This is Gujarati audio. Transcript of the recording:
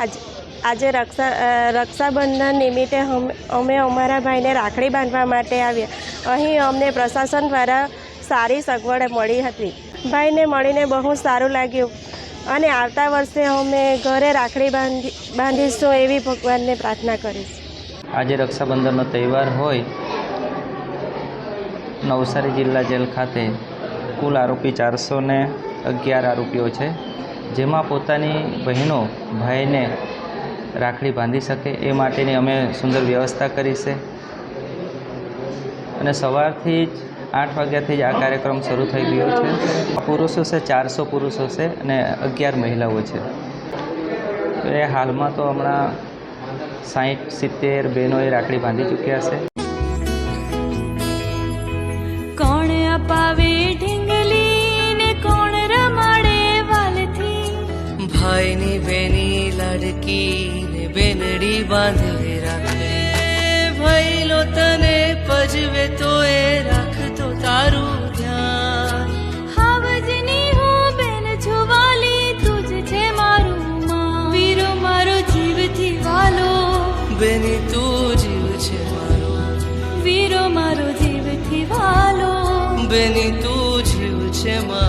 આજ આજે રક્ષા રક્ષાબંધન નિમિત્તે અમે અમારા ભાઈને રાખડી બાંધવા માટે આવ્યા. અહીં અમને પ્રશાસન દ્વારા સારી સગવડ મળી હતી. ભાઈને મળીને બહુ સારું લાગ્યું. અને આવતા વર્ષે અમે ઘરે રાખડી બાંધી બાંધીશું એવી ભગવાનને પ્રાર્થના કરીશ. આજે રક્ષાબંધનનો તહેવાર હોય, નવસારી જિલ્લા જેલ ખાતે કુલ આરોપી ચારસો અગિયાર આરોપીઓ છે. જેમાં પોતાની બહેનો ભાઈને રાખડી બાંધી શકે એ માટેની અમે સુંદર વ્યવસ્થા કરી છે. અને સવારથી જ આઠ વાગ્યાથી જ આ કાર્યક્રમ શરૂ થઈ ગયો છે. પુરુષો છે, ચારસો પુરુષો છે અને અગિયાર મહિલાઓ છે. એ હાલમાં તો હમણાં સાહીઠ સિત્તેર બહેનોએ રાખડી બાંધી ચૂક્યા છે. કોણ અપાવે વાલથી ભાઈની બેની લડકી ને બેનડી બાંધે રાખે. ભઈલો તને પજવે તો એ રાખતો તારું ધ્યાન. હાવજની હું બેન છું વાલી તું જ છે મારું માં વીરો મારો જીવથી વાલો. બેની તું જીવ છે મારો. વીરો મારો જીવથી વાલો. બેની તું જીવ છે મારો.